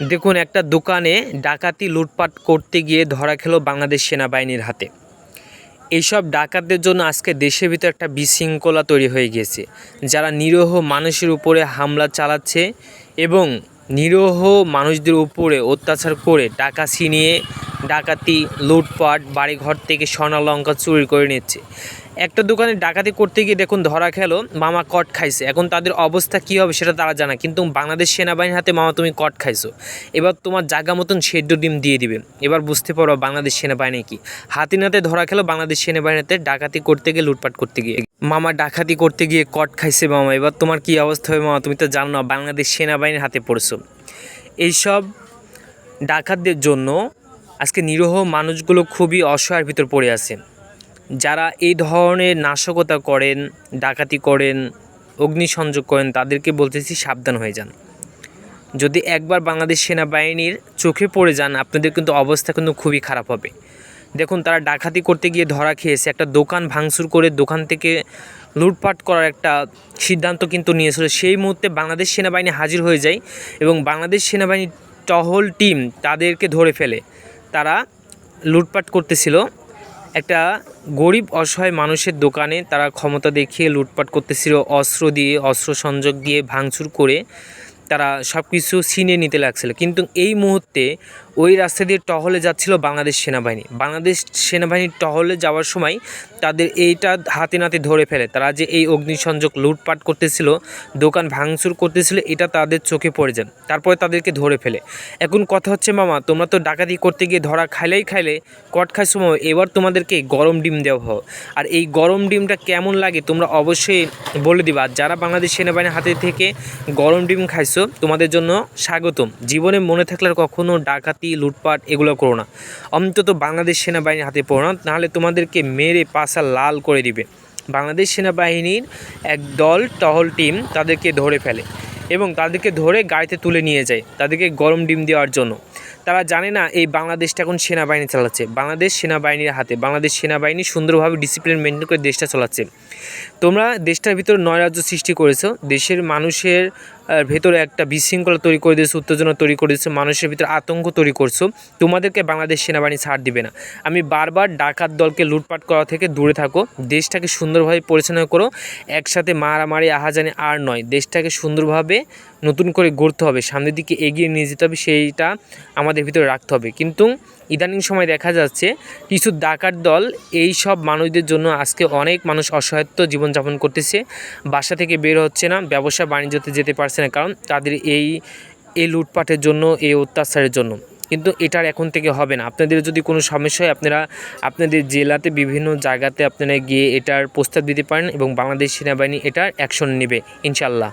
দেখুন, একটা দোকানে ডাকাতি লুটপাট করতে গিয়ে ধরা খেলো বাংলাদেশ সেনাবাহিনীর হাতে। এইসব ডাকাতদের জন্য আজকে দেশের ভিতরে একটা বিশৃঙ্খলা তৈরি হয়ে গিয়েছে। যারা নিরীহ মানুষের উপরে হামলা চালাচ্ছে এবং নিরীহ মানুষদের উপরে অত্যাচার করে টাকা ছিনিয়ে ডাকাতি, লুটপাট, বাড়িঘর থেকে স্বর্ণালঙ্কা চুরি করে নিচ্ছে। একটা দোকানে ডাকাতি করতে গিয়ে দেখুন ধরা খেলো, মামা কট খাইছে। এখন তাদের অবস্থা কী হবে সেটা তারা জানা কিন্তু বাংলাদেশ সেনাবাহিনীর হাতে, মামা তুমি কট খাইছো। এবার তোমার জায়গা মতন সেদ্ধ ডিম দিয়ে দিবে। এবার বুঝতে পারো বাংলাদেশ সেনাবাহিনী কি। হাতি নাতে ধরা খেলো, বাংলাদেশ সেনাবাহিনীতে ডাকাতি করতে গিয়ে, লুটপাট করতে গিয়ে। মামা ডাকাতি করতে গিয়ে কট খাইছে মামা। এবার তোমার কি অবস্থা হবে মামা? তুমি তো জানো না, বাংলাদেশ সেনাবাহিনীর হাতে পড়ছো। এইসব ডাকাতদের জন্য আজকে নিরীহ মানুষগুলো খুবই অসহায়ের ভিতর পড়ে আছে। যারা এই ধরনের নাশকতা করেন, ডাকাতি করেন, অগ্নিসংযোগ করেন, তাদেরকে বলতেছি সাবধান হয়ে যান। যদি একবার বাংলাদেশ সেনাবাহিনীর চোখে পড়ে যান, আপনাদের কিন্তু অবস্থা কিন্তু খুবই খারাপ হবে। দেখুন, তারা ডাকাতি করতে গিয়ে ধরা খেয়েছে, একটা দোকান ভাঙচুর করে দোকান থেকে লুটপাট করার একটা সিদ্ধান্ত কিন্তু নিয়েছিল। সেই মুহূর্তে বাংলাদেশ সেনাবাহিনী হাজির হয়ে যায় এবং বাংলাদেশ সেনাবাহিনীর টহল টিম তাদেরকে ধরে ফেলে। তারা লুটপাট করতেছিল। একটা গরিব অসহায় মানুষের দোকানে তারা ক্ষমতা দেখিয়ে লুটপাট করতেছিল, অস্ত্র দিয়ে, অস্ত্র সংযোগ দিয়ে ভাঙচুর করে তারা সব কিছু ছিনিয়ে নিতে লাগছিল। কিন্তু এই মুহূর্তে ওই রাস্তা দিয়ে টহলে যাচ্ছিল বাংলাদেশ সেনাবাহিনী। বাংলাদেশ সেনাবাহিনীর টহলে যাওয়ার সময় তাদের এইটা হাতে নাতে ধরে ফেলে। তারা যে এই অগ্নিসংযোগ লুটপাট করতেছিল, দোকান ভাঙচুর করতেছিল, এটা তাদের চোখে পড়ে যায়। তারপরে তাদেরকে ধরে ফেলে। এখন কথা হচ্ছে, মামা, তোমরা তো ডাকাতি করতে গিয়ে ধরা খাইলেই খাইলে, কট খাই সময় এবার তোমাদেরকে গরম ডিম দেওয়া হোক। আর এই গরম ডিমটা কেমন লাগে তোমরা অবশ্যই বলে দিবা। যারা বাংলাদেশ সেনাবাহিনীর হাতে থেকে গরম ডিম খাইছো তোমাদের জন্য স্বাগতম। জীবনে মনে থাকলে কখনো ডাকাতি, লুটপাট এগুলো করো না। অন্তত বাংলাদেশ সেনাবাহিনীর হাতে পড়ো না, নাহলে তোমাদেরকে মেরে পাশা লাল করে দিবে। বাংলাদেশ সেনাবাহিনীর এক দল, টহল টিম তাদেরকে ধরে ফেলে এবং তাদেরকে ধরে গাড়িতে তুলে নিয়ে যায়, তাদেরকে গরম ডিম দেওয়ার জন্য। তারা জানে না এই বাংলাদেশটা এখন সেনাবাহিনী চালাচ্ছে। বাংলাদেশ সেনাবাহিনীর হাতে, বাংলাদেশ সেনাবাহিনী সুন্দরভাবে ডিসিপ্লিন মেনটেন করে দেশটা চালাচ্ছে। তোমরা দেশটার ভিতরে নয় রাজ্য সৃষ্টি করেছ, দেশের মানুষের ভেতরে একটা বিশৃঙ্খলা তৈরি করে দিয়েছ, উত্তেজনা তৈরি করে দিয়েছ, মানুষের ভিতরে আতঙ্ক তৈরি করছ। তোমাদেরকে বাংলাদেশ সেনাবাহিনী ছাড় দিবে না। আমি বারবার ডাকাত দলকে লুটপাট করা থেকে দূরে থাকো। দেশটাকে সুন্দরভাবে পরিচালনা করো। একসাথে মারামারি, আহাজানি আর নয়। দেশটাকে সুন্দরভাবে নতুন করে গড়তে হবে। সামনের দিকে এগিয়ে নিয়ে যেতে হবে, সেইটা আমাদের ভিতরে রাখতে হবে। কিন্তু ইদানিং সময় দেখা যাচ্ছে কিছু ডাকার দল এই সব মানুষদের জন্য আজকে অনেক মানুষ অসহায়ত্ব জীবনযাপন করতেছে। বাসা থেকে বের হচ্ছে না, ব্যবসা বাণিজ্যতে যেতে পারছে না কারণ তাদের এই এই লুটপাটের জন্য, এই অত্যাচারের জন্য। কিন্তু এটার এখন থেকে হবে না। আপনাদের যদি কোনো সমস্যা হয়, আপনারা আপনাদের জেলাতে বিভিন্ন জায়গাতে আপনারা গিয়ে এটার প্রস্তাব দিতে পারেন এবং বাংলাদেশ সেনাবাহিনী এটার অ্যাকশন নেবে ইনশাল্লাহ